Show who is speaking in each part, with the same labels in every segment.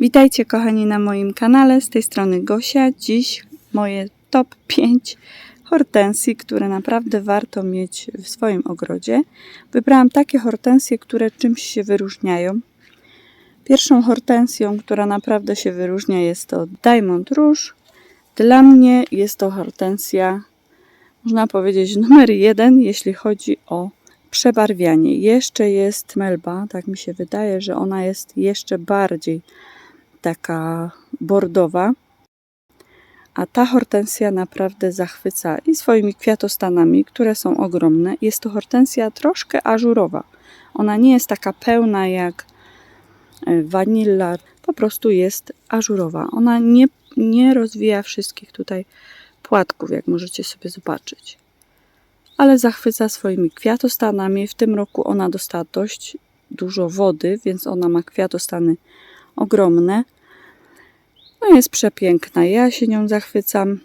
Speaker 1: Witajcie kochani na moim kanale, z tej strony Gosia. Dziś moje top 5 hortensji, które naprawdę warto mieć w swoim ogrodzie. Wybrałam takie hortensje, które czymś się wyróżniają. Pierwszą hortensją, która naprawdę się wyróżnia jest to Diamond Rouge. Dla mnie jest to hortensja, można powiedzieć, numer jeden, jeśli chodzi o przebarwianie. Jeszcze jest melba, tak mi się wydaje, że ona jest jeszcze bardziej taka bordowa. A ta hortensja naprawdę zachwyca i swoimi kwiatostanami, które są ogromne. Jest to hortensja troszkę ażurowa. Ona nie jest taka pełna jak e, wanilla, po prostu jest ażurowa. Ona nie, nie rozwija wszystkich tutaj płatków, jak możecie sobie zobaczyć. Ale zachwyca swoimi kwiatostanami. W tym roku ona dostała dość dużo wody, więc ona ma kwiatostany ogromne. No jest przepiękna. Ja się nią zachwycam,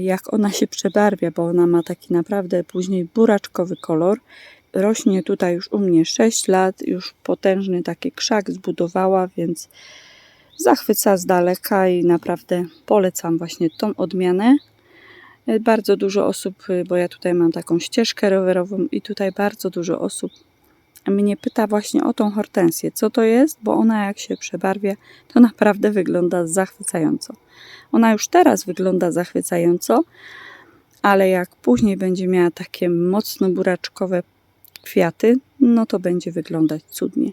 Speaker 1: jak ona się przebarwia, bo ona ma taki naprawdę później buraczkowy kolor. Rośnie tutaj już u mnie 6 lat, już potężny taki krzak zbudowała, więc zachwyca z daleka i naprawdę polecam właśnie tą odmianę. Bardzo dużo osób, bo ja tutaj mam taką ścieżkę rowerową i tutaj bardzo dużo osób mnie pyta właśnie o tą hortensję, co to jest, bo ona jak się przebarwia, to naprawdę wygląda zachwycająco. Ona już teraz wygląda zachwycająco, ale jak później będzie miała takie mocno buraczkowe kwiaty, no to będzie wyglądać cudnie.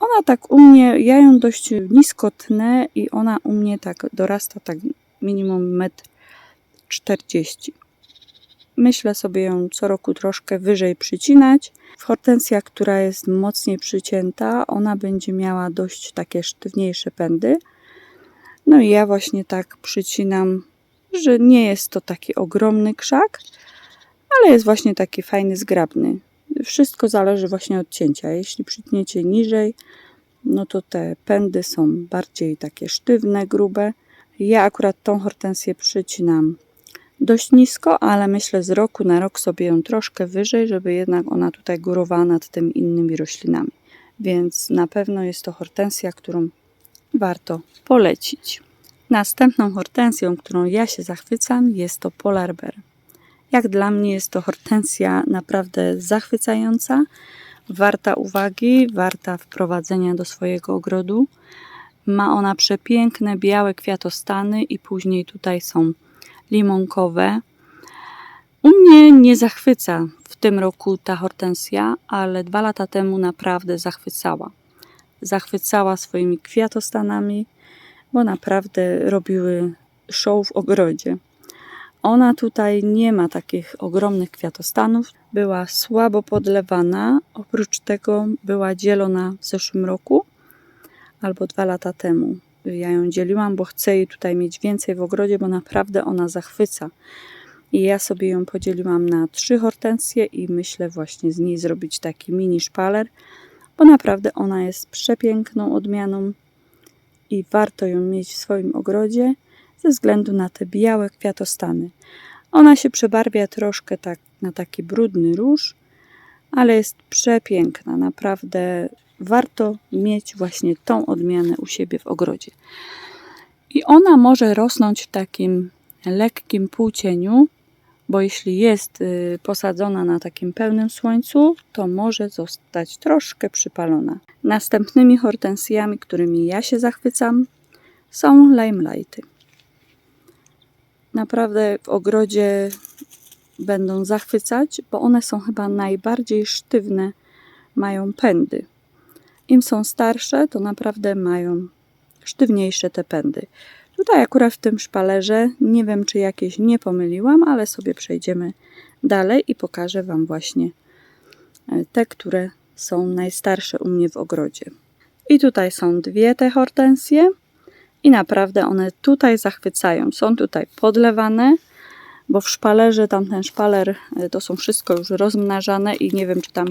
Speaker 1: Ona tak u mnie, ja ją dość nisko tnę i ona u mnie tak dorasta tak minimum 1,40 m. Myślę sobie ją co roku troszkę wyżej przycinać. Hortensja, która jest mocniej przycięta, ona będzie miała dość takie sztywniejsze pędy. No i ja właśnie tak przycinam, że nie jest to taki ogromny krzak, ale jest właśnie taki fajny, zgrabny. Wszystko zależy właśnie od cięcia. Jeśli przytniecie niżej, no to te pędy są bardziej takie sztywne, grube. Ja akurat tą hortensję przycinam dość nisko, ale myślę z roku na rok sobie ją troszkę wyżej, żeby jednak ona tutaj górowała nad tymi innymi roślinami. Więc na pewno jest to hortensja, którą warto polecić. Następną hortensją, którą ja się zachwycam, jest to Polar Bear. Jak dla mnie jest to hortensja naprawdę zachwycająca, warta uwagi, warta wprowadzenia do swojego ogrodu. Ma ona przepiękne białe kwiatostany i później tutaj są limonkowe. U mnie nie zachwyca w tym roku ta hortensja, ale dwa lata temu naprawdę zachwycała. Zachwycała swoimi kwiatostanami, bo naprawdę robiły show w ogrodzie. Ona tutaj nie ma takich ogromnych kwiatostanów. Była słabo podlewana, oprócz tego była dzielona w zeszłym roku albo dwa lata temu. Ja ją dzieliłam, bo chcę jej tutaj mieć więcej w ogrodzie, bo naprawdę ona zachwyca. I ja sobie ją podzieliłam na trzy hortensje i myślę właśnie z niej zrobić taki mini szpaler, bo naprawdę ona jest przepiękną odmianą i warto ją mieć w swoim ogrodzie ze względu na te białe kwiatostany. Ona się przebarwia troszkę tak na taki brudny róż, ale jest przepiękna. Naprawdę warto mieć właśnie tą odmianę u siebie w ogrodzie. I ona może rosnąć w takim lekkim półcieniu, bo jeśli jest y, posadzona na takim pełnym słońcu, to może zostać troszkę przypalona. Następnymi hortensjami, którymi ja się zachwycam, są limelighty. Naprawdę w ogrodzie będą zachwycać, bo one są chyba najbardziej sztywne, mają pędy. Im są starsze, to naprawdę mają sztywniejsze te pędy. Tutaj akurat w tym szpalerze nie wiem, czy jakieś nie pomyliłam, ale sobie przejdziemy dalej i pokażę Wam właśnie e, te, które są najstarsze u mnie w ogrodzie. I tutaj są dwie te hortensje i naprawdę one tutaj zachwycają. Są tutaj podlewane, bo w szpalerze, tamten szpaler e, to są wszystko już rozmnażane i nie wiem, czy tam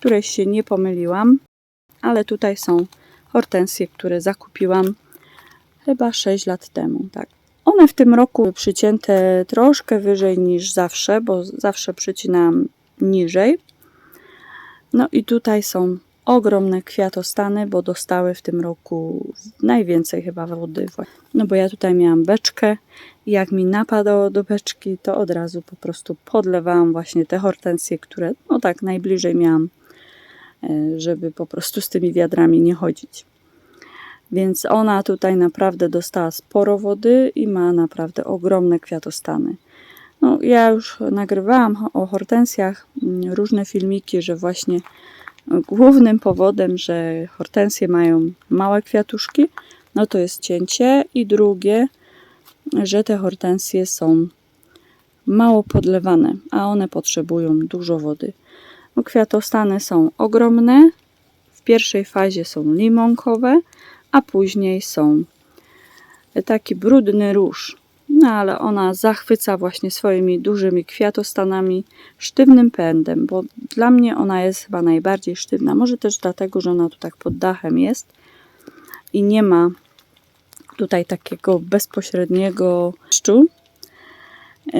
Speaker 1: któreś się nie pomyliłam ale tutaj są hortensje, które zakupiłam chyba 6 lat temu. Tak. One w tym roku przycięte troszkę wyżej niż zawsze, bo zawsze przycinam niżej. No i tutaj są ogromne kwiatostany, bo dostały w tym roku najwięcej chyba wody. No bo ja tutaj miałam beczkę i jak mi napadało do beczki, to od razu po prostu podlewałam właśnie te hortensje, które no tak najbliżej miałam, żeby po prostu z tymi wiadrami nie chodzić. Więc ona tutaj naprawdę dostała sporo wody i ma naprawdę ogromne kwiatostany. No, ja już nagrywałam o hortensjach mm, różne filmiki, że właśnie głównym powodem, że hortensje mają małe kwiatuszki, no to jest cięcie i drugie, że te hortensje są mało podlewane, a one potrzebują dużo wody. Kwiatostany są ogromne, w pierwszej fazie są limonkowe, a później są taki brudny róż. No ale ona zachwyca właśnie swoimi dużymi kwiatostanami, sztywnym pędem, bo dla mnie ona jest chyba najbardziej sztywna. Może też dlatego, że ona tu tak pod dachem jest i nie ma tutaj takiego bezpośredniego deszczu.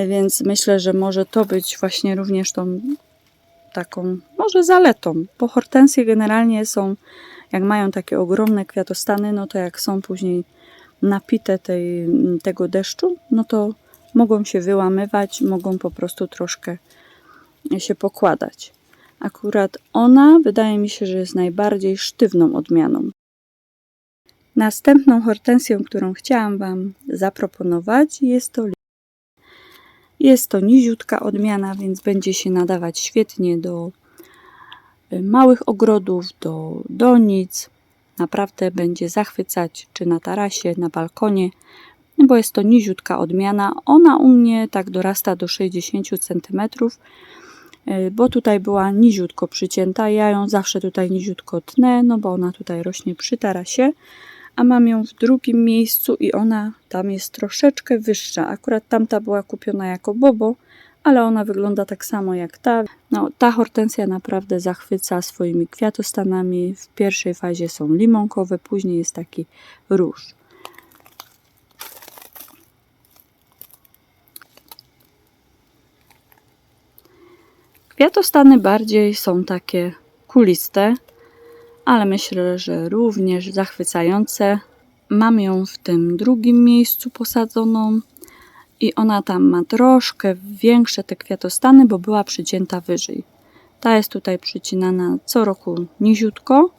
Speaker 1: Więc myślę, że może to być właśnie również tą taką, może zaletą, bo hortensje generalnie są, jak mają takie ogromne kwiatostany, no to jak są później napite tej, tego deszczu, no to mogą się wyłamywać, mogą po prostu troszkę się pokładać. Akurat ona wydaje mi się, że jest najbardziej sztywną odmianą. Następną hortensją, którą chciałam Wam zaproponować, jest to jest to niziutka odmiana, więc będzie się nadawać świetnie do y, małych ogrodów, do donic, naprawdę będzie zachwycać, czy na tarasie, na balkonie, bo jest to niziutka odmiana. Ona u mnie tak dorasta do 60 cm, e, bo tutaj była niziutko przycięta. Ja ją zawsze tutaj niziutko tnę, no bo ona tutaj rośnie przy tarasie, a mam ją w drugim miejscu i ona tam jest troszeczkę wyższa. Akurat tamta była kupiona jako bobo, ale ona wygląda tak samo jak ta. No, ta hortensja naprawdę zachwyca swoimi kwiatostanami. W pierwszej fazie są limonkowe, później jest taki róż. Kwiatostany bardziej są takie kuliste, ale myślę, że również zachwycające. Mam ją w tym drugim miejscu posadzoną i ona tam ma troszkę większe te kwiatostany, bo była przycięta wyżej. Ta jest tutaj przycinana co roku niziutko,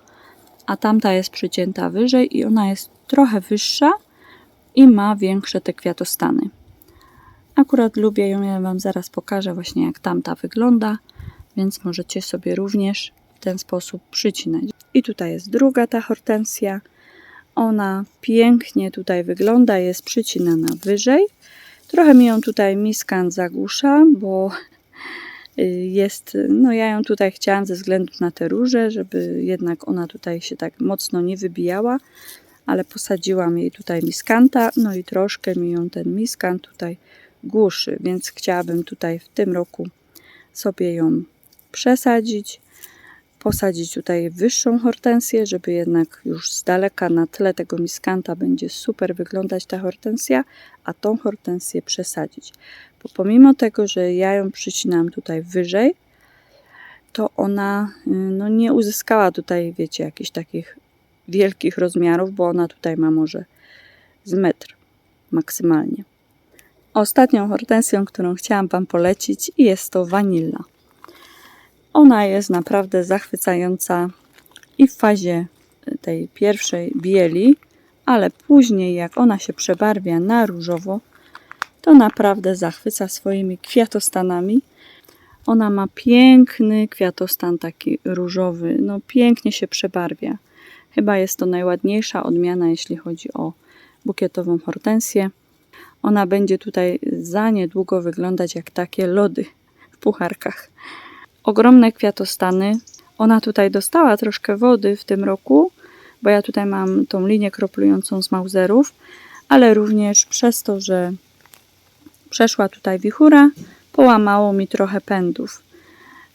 Speaker 1: a tamta jest przycięta wyżej i ona jest trochę wyższa i ma większe te kwiatostany. Akurat lubię ją, ja Wam zaraz pokażę właśnie jak tamta wygląda, więc możecie sobie również ten sposób przycinać. I tutaj jest druga ta hortensja. Ona pięknie tutaj wygląda, jest przycinana wyżej Trochę mi ją tutaj miskant zagłusza, bo y, jest, no ja ją tutaj chciałam ze względu na te róże, żeby jednak ona tutaj się tak mocno nie wybijała, ale posadziłam jej tutaj miskanta, no i troszkę mi ją ten miskant tutaj głuszy, więc chciałabym tutaj w tym roku sobie ją przesadzić posadzić tutaj wyższą hortensję, żeby jednak już z daleka na tle tego miskanta będzie super wyglądać ta hortensja, a tą hortensję przesadzić. Bo pomimo tego, że ja ją przycinam tutaj wyżej, to ona y, no, nie uzyskała tutaj, wiecie, jakichś takich wielkich rozmiarów, bo ona tutaj ma może z metr maksymalnie. Ostatnią hortensją, którą chciałam Wam polecić jest to wanilla. Ona jest naprawdę zachwycająca i w fazie tej pierwszej bieli, ale później jak ona się przebarwia na różowo, to naprawdę zachwyca swoimi kwiatostanami. Ona ma piękny kwiatostan taki różowy, no pięknie się przebarwia. Chyba jest to najładniejsza odmiana, jeśli chodzi o bukietową hortensję. Ona będzie tutaj za niedługo wyglądać jak takie lody w pucharkach ogromne kwiatostany. Ona tutaj dostała troszkę wody w tym roku, bo ja tutaj mam tą linię kroplującą z Mauserów, ale również przez to, że przeszła tutaj wichura, połamało mi trochę pędów.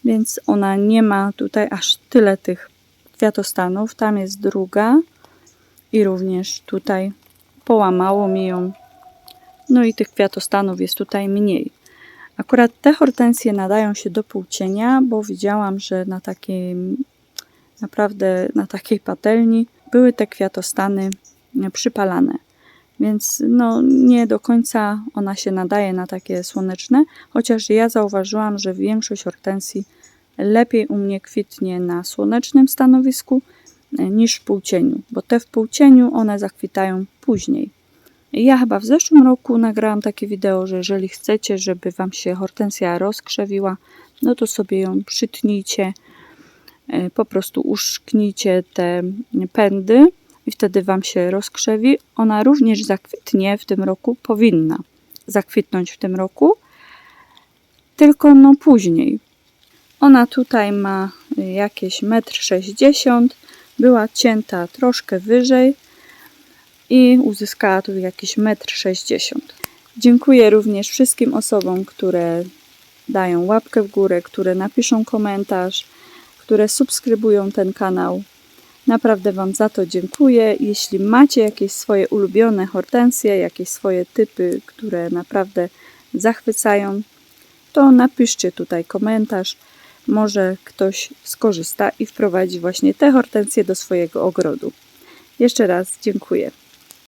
Speaker 1: Więc ona nie ma tutaj aż tyle tych kwiatostanów. Tam jest druga i również tutaj połamało mi ją. No i tych kwiatostanów jest tutaj mniej. Akurat te hortensje nadają się do półcienia, bo widziałam, że na takim naprawdę na takiej patelni, były te kwiatostany przypalane. Więc no, nie do końca ona się nadaje na takie słoneczne, chociaż ja zauważyłam, że większość hortensji lepiej u mnie kwitnie na słonecznym stanowisku e, niż w półcieniu, bo te w półcieniu one zakwitają później. Ja chyba w zeszłym roku nagrałam takie wideo, że jeżeli chcecie, żeby Wam się hortensja rozkrzewiła, no to sobie ją przytnijcie, e, po prostu uszknijcie te pędy i wtedy Wam się rozkrzewi. Ona również zakwitnie w tym roku, powinna zakwitnąć w tym roku, tylko no później. Ona tutaj ma jakieś 1,60 m, była cięta troszkę wyżej i uzyskała tu jakieś 1,60 m. Dziękuję również wszystkim osobom, które dają łapkę w górę, które napiszą komentarz, które subskrybują ten kanał. Naprawdę Wam za to dziękuję. Jeśli macie jakieś swoje ulubione hortensje, jakieś swoje typy, które naprawdę zachwycają, to napiszcie tutaj komentarz. Może ktoś skorzysta i wprowadzi właśnie te hortensje do swojego ogrodu. Jeszcze raz dziękuję.